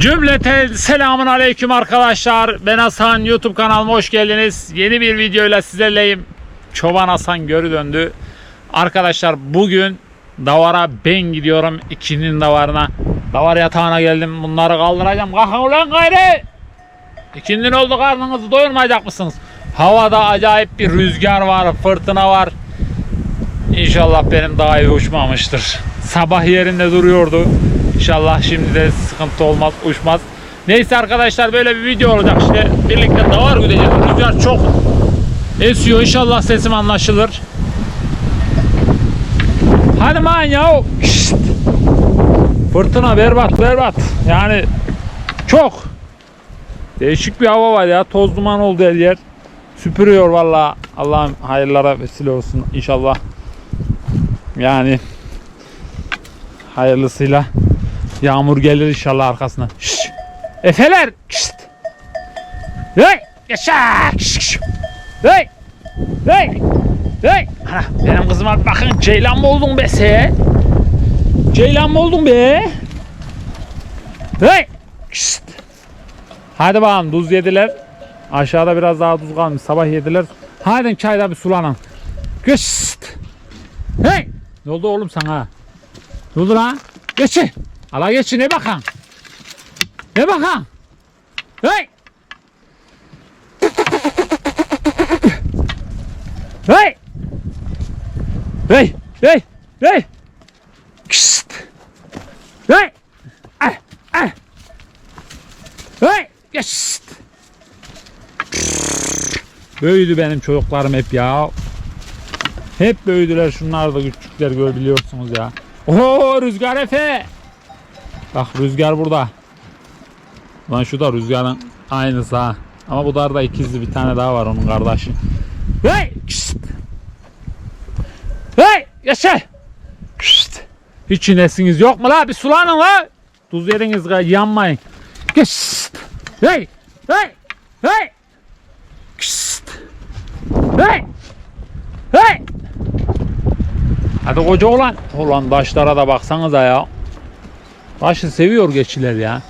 Cümleten selamun aleyküm arkadaşlar. Ben Hasan YouTube kanalıma hoş geldiniz. Yeni bir videoyla sizlerleyim. Çoban Hasan geri döndü. Arkadaşlar bugün davara ben gidiyorum. ikinin davarına. Davar yatağına geldim. Bunları kaldıracağım. Kalkın ulan gayrı. İkindin oldu karnınızı doyurmayacak mısınız? Havada acayip bir rüzgar var, fırtına var. İnşallah benim daha iyi uçmamıştır. Sabah yerinde duruyordu. İnşallah şimdi de sıkıntı olmaz, uçmaz. Neyse arkadaşlar böyle bir video olacak işte. Birlikte davar gideceğiz. Rüzgar çok esiyor. İnşallah sesim anlaşılır. Hadi man ya. Şşt. Fırtına berbat berbat. Yani çok değişik bir hava var ya. Toz duman oldu her yer. Süpürüyor valla. Allah'ım hayırlara vesile olsun inşallah. Yani hayırlısıyla yağmur gelir inşallah arkasına. Şşş! Efeler! Şşt! Hey! Yaşa! Şşş! Hey! Hey! Hey! Ana, benim kızıma bakın ceylan mı oldun be sen? Ceylan mı oldun be? Hey! Şşt! Hadi bakalım tuz yediler. Aşağıda biraz daha tuz kalmış. Sabah yediler. Hadi çayda bir sulanın. Kışt! Hey! Ne oldu oğlum sana? Ne oldu lan? Geçin. Ala geçin ne bakan? Ne bakan? Hey! Hey! Hey! Hey! Hey! Kışt! Hey! Ah! Ah! Hey! Kışt! Böyüdü benim çocuklarım hep ya. Hep büyüdüler şunlar da küçükler gör biliyorsunuz ya. Oo Rüzgar Efe. Bak Rüzgar burada. Lan şu da Rüzgar'ın aynısı ha. Ama bu da ikizli bir tane daha var onun kardeşi. Hey! Kışt! Hey! Yaşa! Kışt! Hiç inesiniz yok mu la? Bir sulanın la! Tuz yeriniz yanmayın. Kışt! Hey! Hey! Hey! Kışt! Hey! Hey! Hadi koca olan. Ulan taşlara da baksanıza ya. Taşı seviyor geçiler ya.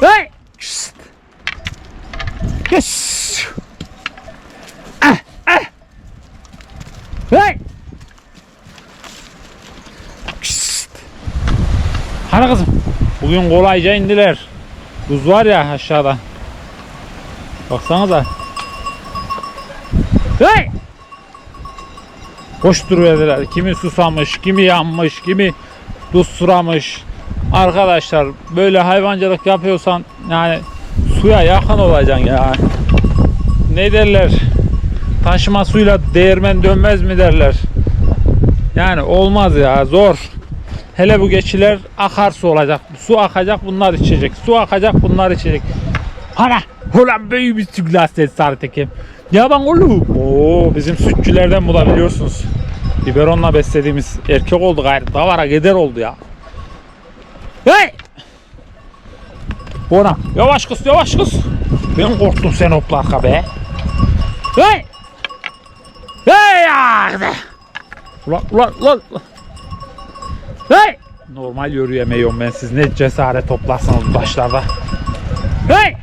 Hey! Kışt! Kışt! Ah! Ah! Hey! Kışt! Hadi kızım. Bugün kolayca indiler. Buz var ya aşağıda. Baksanıza. Hey! Koşturuverdiler. Kimi susamış, kimi yanmış, kimi tuz suramış. Arkadaşlar böyle hayvancılık yapıyorsan yani suya yakın olacaksın ya. Ne derler? Taşıma suyla değirmen dönmez mi derler. Yani olmaz ya zor. Hele bu geçiler akarsu olacak. Su akacak bunlar içecek. Su akacak bunlar içecek. Ana! Ulan büyük bir tüglas sarı tekim. Ya ben oğlum. Oo bizim sütçülerden bu da biliyorsunuz. Biberonla beslediğimiz erkek oldu gayrı. Davara gider oldu ya. Hey! Bona yavaş kız yavaş kız. Ben korktum sen hopla arka be. Hey! Hey ya! Ulan ulan ulan. Hey! Normal yürüyemiyorum ben siz ne cesaret toplarsanız bu taşlarda. Hey!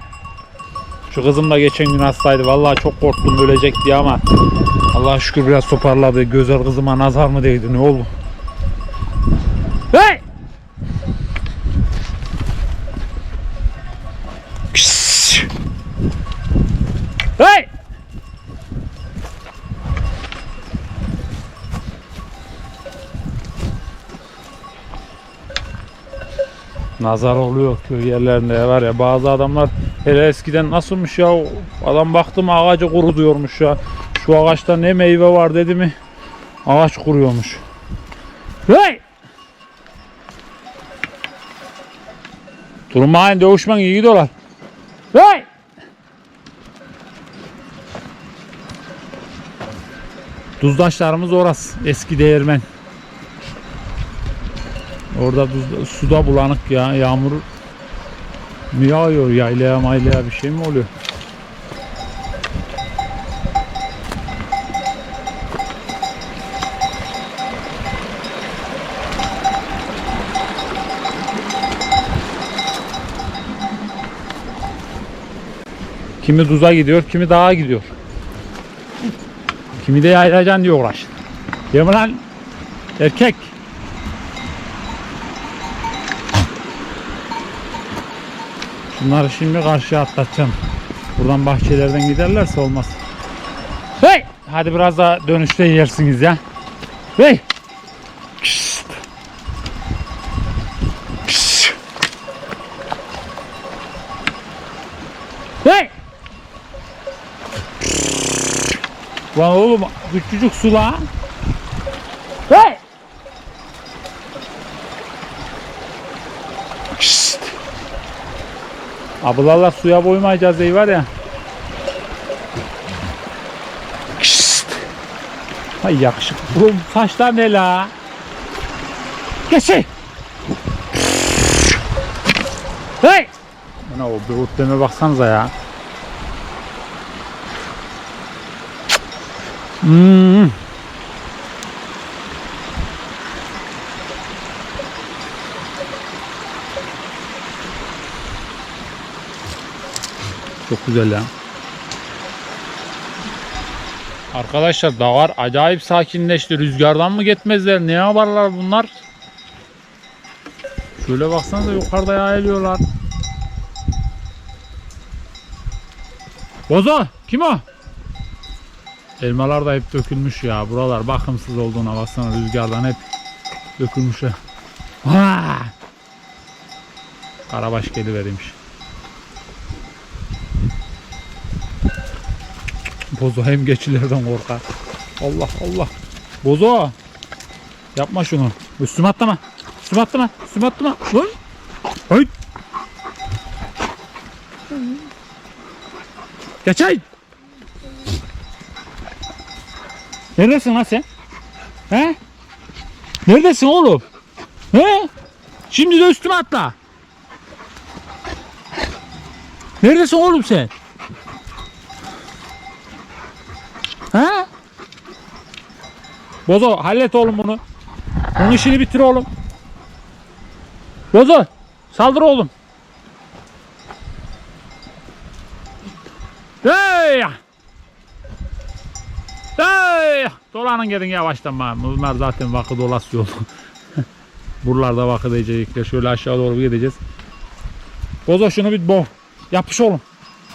Şu kızım da geçen gün hastaydı. Vallahi çok korktum ölecek diye ama Allah şükür biraz toparladı. Gözel kızıma nazar mı değdi ne oldu? Hey! Hey! Nazar oluyor köy yerlerinde var ya bazı adamlar hele eskiden nasılmış ya adam baktım ağacı kuru diyormuş ya şu ağaçta ne meyve var dedi mi ağaç kuruyormuş. Hey! Durmayın dövüşmen iyi gidiyorlar. Hey! Tuzdaşlarımız orası eski değirmen. Orada tuz, suda bulanık ya yağmur mu yağıyor yaylaya maylaya bir şey mi oluyor? Kimi duza gidiyor, kimi dağa gidiyor. Kimi de yaylayacaksın diye uğraş. Mi lan? Erkek. Bunları şimdi karşıya atlatacağım. Buradan bahçelerden giderlerse olmaz. Hey! Hadi biraz daha dönüşte yersiniz ya. Hey! Kşt! Kşt! Hey! Lan oğlum küçücük su lan. Hey! Kşt! Ablalar suya boymayacağız iyi var ya. Kşt! Ay yakışıklı. Bu saçlar ne la? Geçin. Hey! Ana o böğürtleme baksanıza ya. Hmm. Çok güzel ya. Arkadaşlar dağlar acayip sakinleşti. Rüzgardan mı gitmezler? Ne yaparlar bunlar? Şöyle baksanıza yukarıda yayılıyorlar. Bozo kim o? Elmalar da hep dökülmüş ya. Buralar bakımsız olduğuna baksana rüzgardan hep dökülmüş. Ha! Karabaş gelivermiş. Bozo hem geçilerden korkar. Allah Allah. Bozo. Yapma şunu. Üstüme atlama. Üstüme atlama. Üstüme atlama. Lan. Ay. Geç ay. Neredesin lan sen? He? Neredesin oğlum? He? Şimdi de üstüme atla. Neredesin oğlum sen? He? Bozo hallet oğlum bunu. Onun işini bitir oğlum. Bozo saldır oğlum. Dolanın gidin yavaştan bana. Bunlar zaten vakı dolası yol. Buralarda vakı diyecekler. Şöyle aşağı doğru gideceğiz. Bozo şunu bir boğ. Yapış oğlum.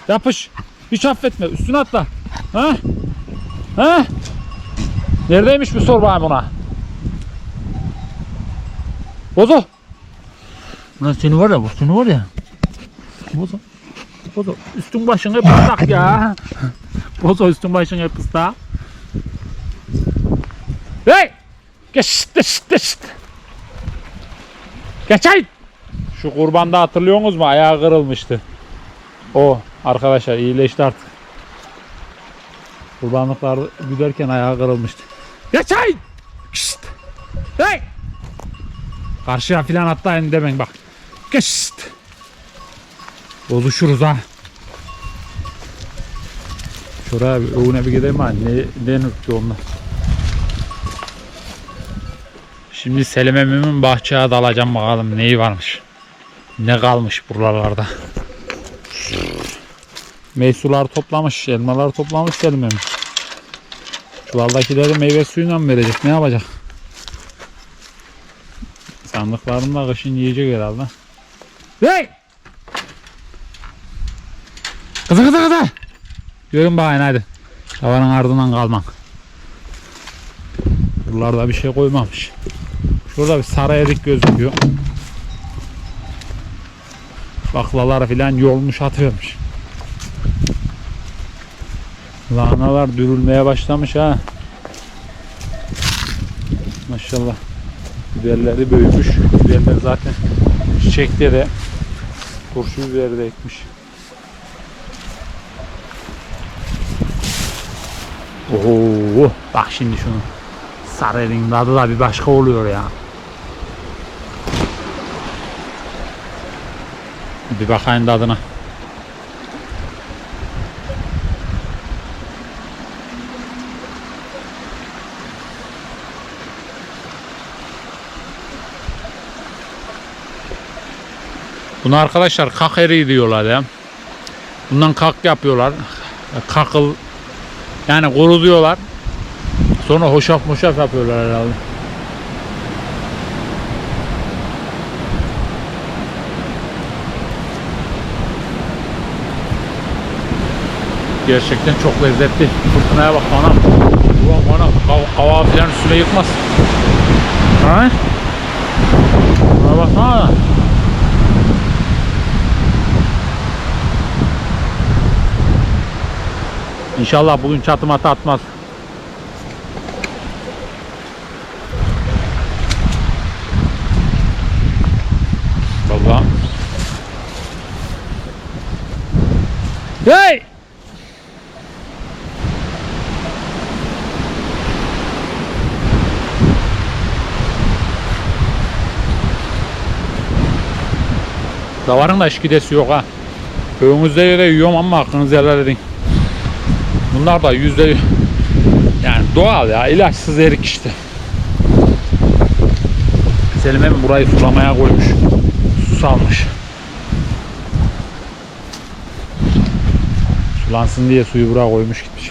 Yapış. Hiç affetme. Üstüne atla. Ha? Ha? Neredeymiş bir sor bakayım ona. Bozo. Lan seni var ya bu seni var ya. Bozo. Bozo üstün başın hep ıslak ya. Bozo üstün başın hep ıslak. Hey! Geç geç geç. Geç ay. Şu kurbanda hatırlıyorsunuz mu? Ayağı kırılmıştı. O arkadaşlar iyileşti artık. Kurbanlıklar güderken ayağı kırılmıştı. Geç ay! Kışt! Hey! Karşıya filan atlayın demeyin bak. Kışt! Bozuşuruz ha. Şuraya bir öğüne bir gidelim ha. Ne, ne nükti onlar. Şimdi Selim emmimin bahçeye dalacağım bakalım neyi varmış. Ne kalmış buralarda. Meysular toplamış, elmalar toplamış Selim emmi. Çuvaldakileri meyve suyuyla mı verecek? Ne yapacak? Sandıklarında kışın yiyecek herhalde. Hey! Kızı kızı kızı! Görün bakayım hadi. Havanın ardından kalmak. Buralarda bir şey koymamış. Şurada bir sarı erik gözüküyor. Baklalar filan yolmuş atıyormuş. Lahanalar dürülmeye başlamış ha. Maşallah. Biberleri büyümüş. Biberler zaten çiçekte de turşu biberi de ekmiş. Oo, bak şimdi şunu. Sarı elin tadı da bir başka oluyor ya. Bir bakayım tadına. Bunu arkadaşlar kak eriği diyorlar ya. Bundan kalk yapıyorlar. Kakıl yani kuruluyorlar. Sonra hoşaf moşaf yapıyorlar herhalde. Gerçekten çok lezzetli. Fırtınaya bak bana. Ulan bana kavağı falan üstüne yıkmaz. Ha? Buna baksana. İnşallah bugün çatı matı atmaz. Baba. Hey! Davarın da şikidesi yok ha. Köyümüzde yere yiyorum ama hakkınızı helal edin. Bunlar da yüzde yani doğal ya ilaçsız erik işte. Selim hem burayı sulamaya koymuş. Su salmış. Sulansın diye suyu buraya koymuş gitmiş.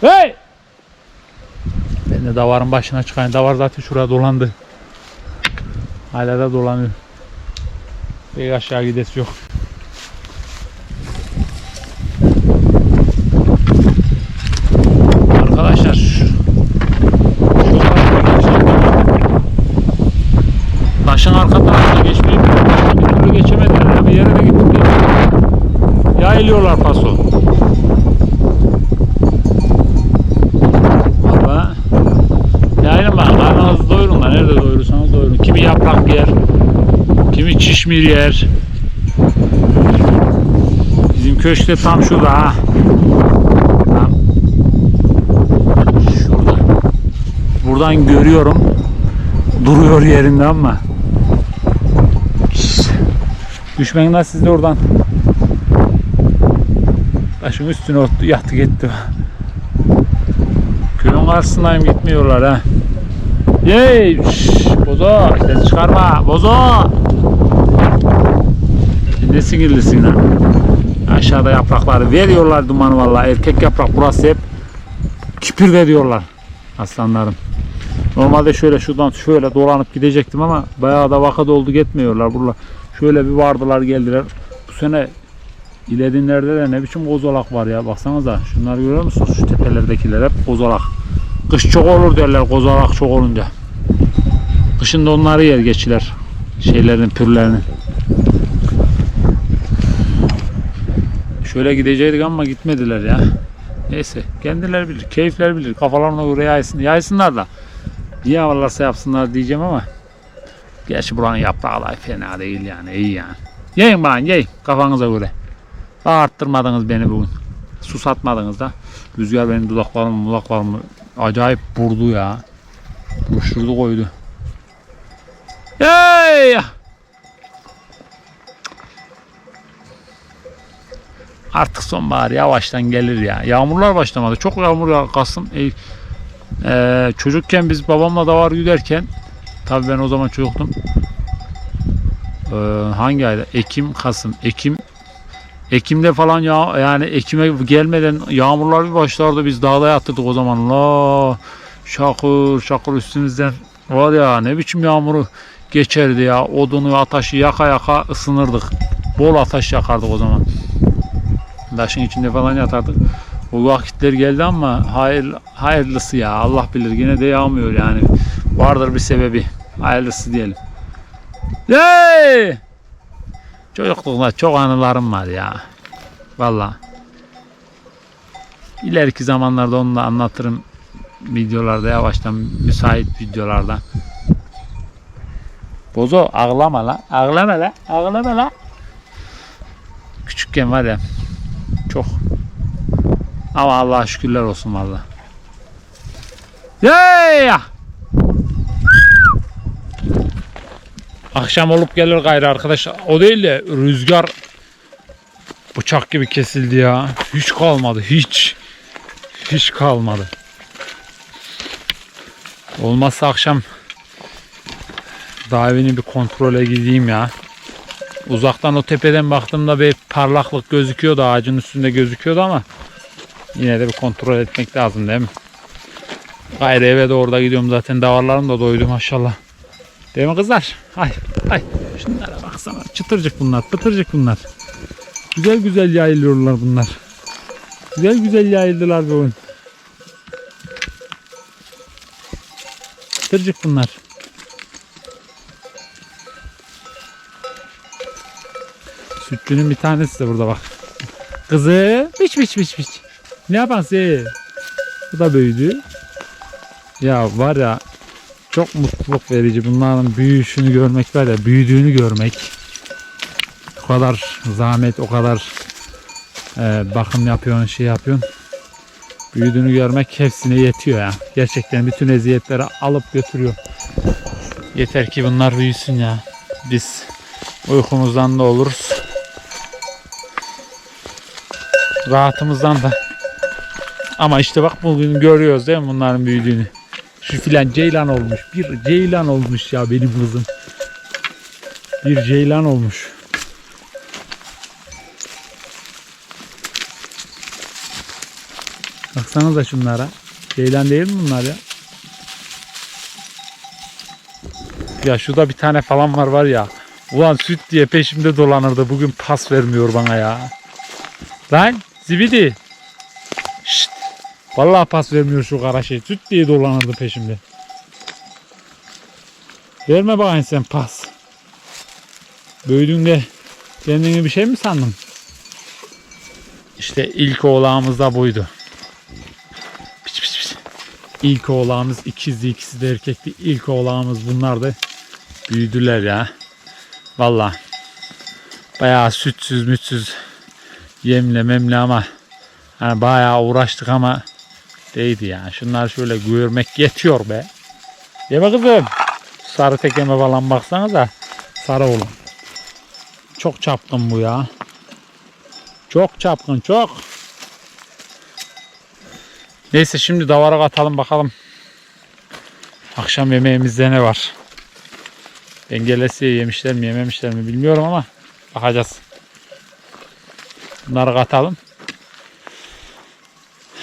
Hey! De davarın başına çıkayım. Davar zaten şuraya dolandı. Hala da dolanıyor. Bir aşağı gidesi yok. Arkadaşlar şu, şu tarafa geçelim. Taşın arka tarafına geçmeyip bir türlü geçemediler. Ya bir yere de gittik diye. Yayılıyorlar paso. Valla. Yayılın bak karnınızı doyurun da nerede doyurursanız doyurun. Kimi yaprak yer, çişmir yer. Bizim köşkte tam şurada ha. Şurada. Buradan görüyorum. Duruyor yerinde ama. Lan siz de oradan. Taşın üstüne oturdu, yattı gitti. Köyün karşısındayım gitmiyorlar ha. Yey! Bozo! Ses çıkarma! Bozo! Ne sinirlisin ha? Aşağıda yaprakları veriyorlar dumanı vallahi. Erkek yaprak burası hep kipir de diyorlar aslanlarım. Normalde şöyle şuradan şöyle dolanıp gidecektim ama bayağı da vakit oldu gitmiyorlar. Burada şöyle bir vardılar geldiler. Bu sene iledinlerde de ne biçim kozolak var ya. Baksanıza şunları görüyor musunuz? Şu tepelerdekiler hep kozolak. Kış çok olur derler kozalak çok olunca. Kışın da onları yer geçiler. Şeylerin pürlerini. Şöyle gidecektik ama gitmediler ya. Neyse kendileri bilir, keyifler bilir. Kafalarına göre yaysın, yaysınlar da. Niye havalarsa yapsınlar diyeceğim ama. Gerçi buranın yaprağı da fena değil yani iyi yani. Yiyin bana yiyin kafanıza göre. Bağırttırmadınız beni bugün. Susatmadınız da. Rüzgar benim dudaklarımı dudaklarımı acayip vurdu ya. Buruşturdu koydu. Hey! Artık sonbahar yavaştan gelir ya. Yağmurlar başlamadı. Çok yağmur ya Kasım. E, e, çocukken biz babamla da var giderken tabii ben o zaman çocuktum. E, hangi ayda? Ekim, Kasım. Ekim Ekim'de falan ya yani Ekim'e gelmeden yağmurlar bir başlardı biz dağda yatırdık o zaman. La şakır şakır üstümüzden var ya ne biçim yağmuru geçerdi ya. Odunu ateşi yaka yaka ısınırdık. Bol ateş yakardık o zaman. Taşın içinde falan yatardık. O vakitler geldi ama hayır, hayırlısı ya Allah bilir yine de yağmıyor yani. Vardır bir sebebi. Hayırlısı diyelim. Hey! Çocukluğumda çok anılarım var ya. Valla. İleriki zamanlarda onu da anlatırım videolarda yavaştan müsait videolarda. Bozo ağlama la. Ağlama la. Ağlama la. Küçükken var ya ama Allah'a şükürler olsun valla. Yeah! Akşam olup gelir gayrı arkadaşlar. O değil de rüzgar bıçak gibi kesildi ya. Hiç kalmadı. Hiç. Hiç kalmadı. Olmazsa akşam Dağ evini bir kontrole gideyim ya. Uzaktan o tepeden baktığımda bir parlaklık gözüküyordu. Ağacın üstünde gözüküyordu ama yine de bir kontrol etmek lazım değil mi? Gayrı eve doğru da gidiyorum zaten. Davarlarım da doydu maşallah. Değil mi kızlar? Ay ay. Şunlara baksana. Çıtırcık bunlar. Pıtırcık bunlar. Güzel güzel yayılıyorlar bunlar. Güzel güzel yayıldılar bu oyun. Çıtırcık bunlar. Sütçünün bir tanesi de burada bak. Kızı biç biç biç biç. Ne yaparsın? Bu da büyüdü. Ya var ya çok mutluluk verici bunların büyüyüşünü görmek var ya büyüdüğünü görmek. O kadar zahmet o kadar e, bakım yapıyorsun şey yapıyorsun. Büyüdüğünü görmek hepsine yetiyor ya. Gerçekten bütün eziyetleri alıp götürüyor. Yeter ki bunlar büyüsün ya. Biz uykumuzdan da oluruz. Rahatımızdan da. Ama işte bak bugün görüyoruz değil mi bunların büyüdüğünü. Şu filan ceylan olmuş. Bir ceylan olmuş ya benim kızım. Bir ceylan olmuş. Baksanıza şunlara. Ceylan değil mi bunlar ya? Ya şurada bir tane falan var var ya. Ulan süt diye peşimde dolanırdı. Bugün pas vermiyor bana ya. Lan zibidi. Vallahi pas vermiyor şu kara şey. Süt diye dolanırdı peşimde. Verme bakayım sen pas. Büyüdüğünde kendini bir şey mi sandın? İşte ilk oğlağımız da buydu. Piç piç piç. İlk oğlağımız ikizdi ikisi de erkekti. İlk oğlağımız bunlar da büyüdüler ya. Vallahi bayağı sütsüz mütsüz yemle memle ama hani bayağı uğraştık ama değdi ya. Şunlar şöyle görmek yetiyor be. Yeme kızım. Sarı tekeme falan baksanıza. Sarı olun. Çok çapkın bu ya. Çok çapkın çok. Neyse şimdi davara atalım bakalım. Akşam yemeğimizde ne var? Dengelesi yemişler mi yememişler mi bilmiyorum ama bakacağız. Bunları katalım.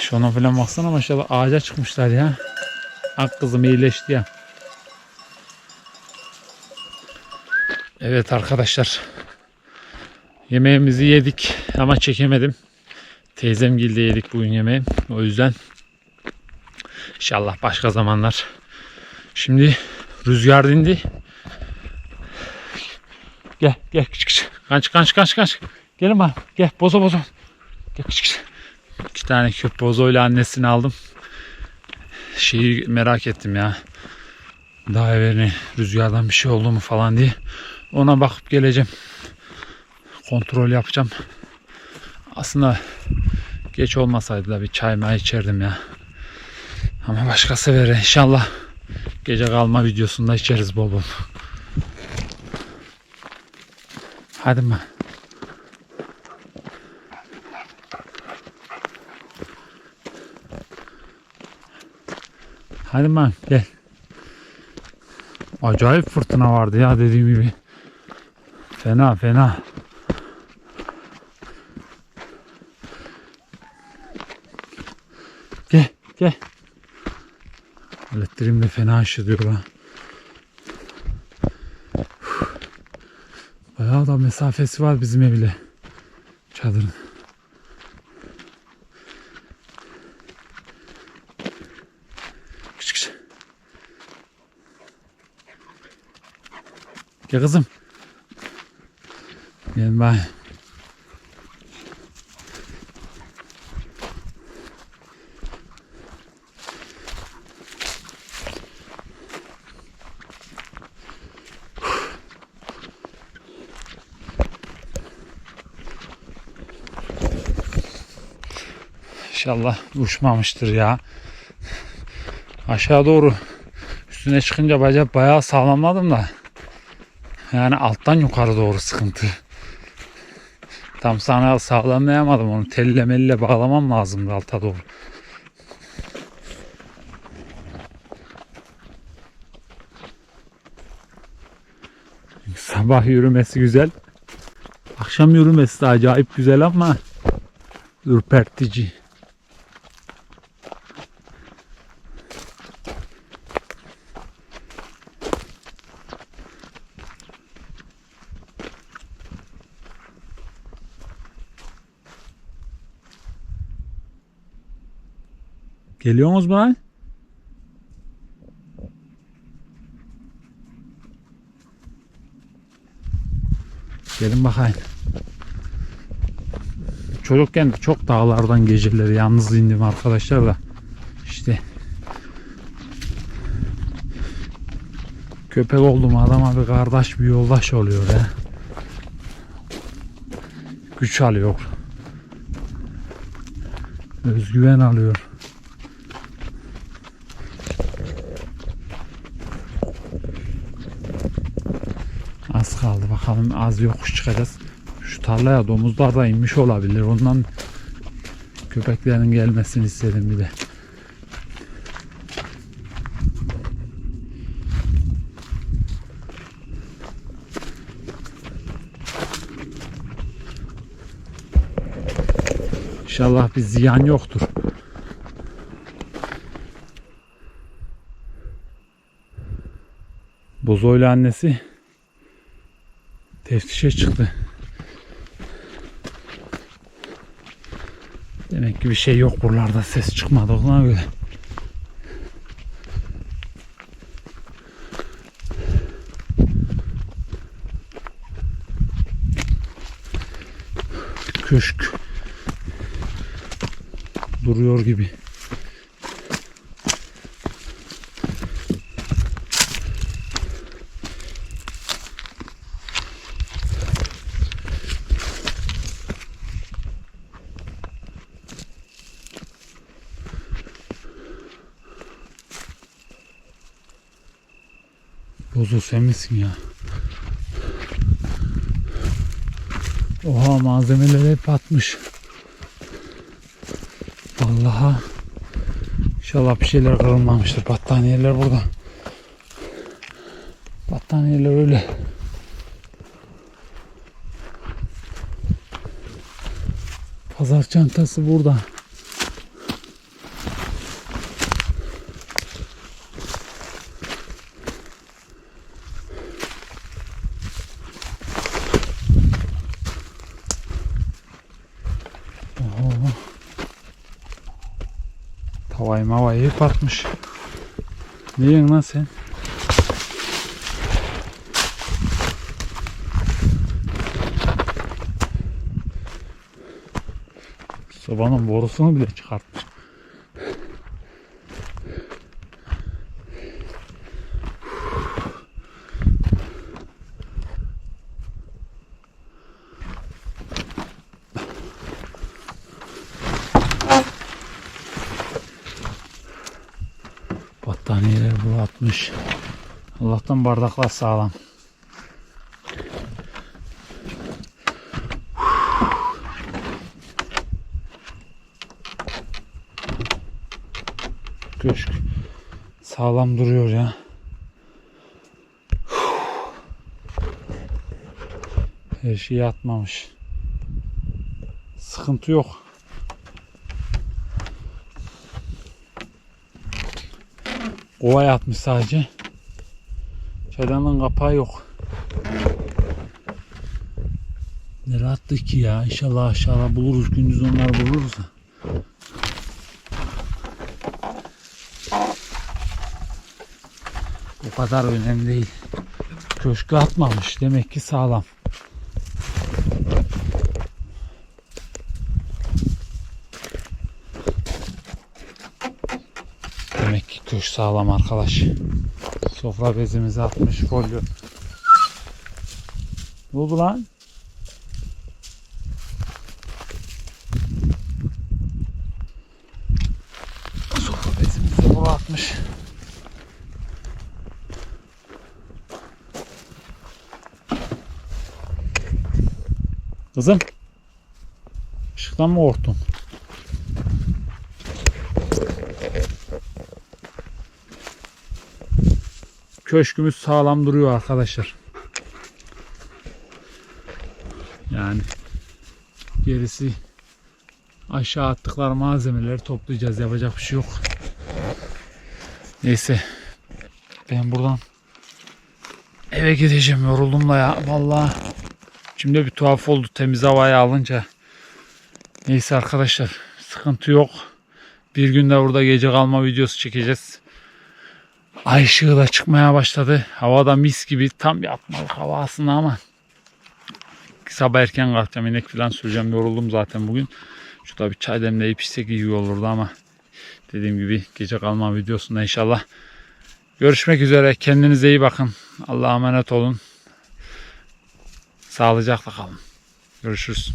Şuna falan baksana maşallah ağaca çıkmışlar ya. Ak kızım iyileşti ya. Evet arkadaşlar. Yemeğimizi yedik ama çekemedim. Teyzem gilde yedik bugün yemeği. O yüzden inşallah başka zamanlar. Şimdi rüzgar dindi. Gel gel küçük küçük. Kaç kaç kaç kaç. Gelin bak. Gel bozo bozo. Gel küçük küçük. İki tane köp bozoyla annesini aldım. Şeyi merak ettim ya. Daha evvelini rüzgardan bir şey oldu mu falan diye. Ona bakıp geleceğim. Kontrol yapacağım. Aslında geç olmasaydı da bir çay may içerdim ya. Ama başka sefere inşallah gece kalma videosunda içeriz bol. Hadi mi? Hadi man gel. Acayip fırtına vardı ya dediğim gibi. Fena fena. Gel gel. Elektriğim de fena ışıdıyor ha. Bayağı da mesafesi var bizim evle. Çadırın. Gel kızım. Gel bay. İnşallah uçmamıştır ya. Aşağı doğru üstüne çıkınca bacak bayağı sağlamladım da. Yani alttan yukarı doğru sıkıntı. Tam sana sağlamlayamadım onu. Telle melle bağlamam lazımdı alta doğru. Sabah yürümesi güzel. Akşam yürümesi de acayip güzel ama ürpertici. Geliyorsunuz mu lan? Gelin bakayım. Çocukken çok dağlardan geceleri yalnız indim arkadaşlar da. İşte köpek oldum adama bir kardeş bir yoldaş oluyor ya. Güç alıyor. Özgüven alıyor. Az kaldı bakalım az yokuş çıkacağız. Şu tarlaya domuzlar da inmiş olabilir. Ondan köpeklerin gelmesini istedim bir de. İnşallah bir ziyan yoktur. Bozoyla annesi teftişe çıktı. Demek ki bir şey yok buralarda ses çıkmadı ona göre. Köşk duruyor gibi. Sen misin ya? Oha malzemeler hep atmış. Vallahi İnşallah bir şeyler kırılmamıştır. Battaniyeler burada. Battaniyeler öyle. Pazar çantası burada. Oho. Tavayı mavayı hep atmış. Ne yiyorsun lan sen? Sobanın borusunu bile çıkartmış. Battaniyeler bu atmış. Allah'tan bardaklar sağlam. Köşk sağlam duruyor ya. Her şey atmamış. Sıkıntı yok. Kovaya atmış sadece. Çaydanlığın kapağı yok. Nereye attık ki ya? İnşallah aşağıda buluruz. Gündüz onları buluruz da. O kadar önemli değil. Köşkü atmamış. Demek ki sağlam. Demek ki köşk sağlam arkadaş. Sofra bezimizi atmış folyo. Ne oldu lan? Sofra bezimizi buraya atmış. Kızım. Işıktan mı korktun? köşkümüz sağlam duruyor arkadaşlar. Yani gerisi aşağı attıkları malzemeleri toplayacağız. Yapacak bir şey yok. Neyse ben buradan eve gideceğim yoruldum da ya vallahi. Şimdi bir tuhaf oldu temiz havaya alınca. Neyse arkadaşlar sıkıntı yok. Bir günde burada gece kalma videosu çekeceğiz. Ay ışığı da çıkmaya başladı. Havada mis gibi tam bir atmalık hava aslında ama sabah erken kalkacağım. inek falan süreceğim. Yoruldum zaten bugün. Şurada bir çay demleyip içsek iyi olurdu ama dediğim gibi gece kalma videosunda inşallah. Görüşmek üzere. Kendinize iyi bakın. Allah'a emanet olun. Sağlıcakla kalın. Görüşürüz.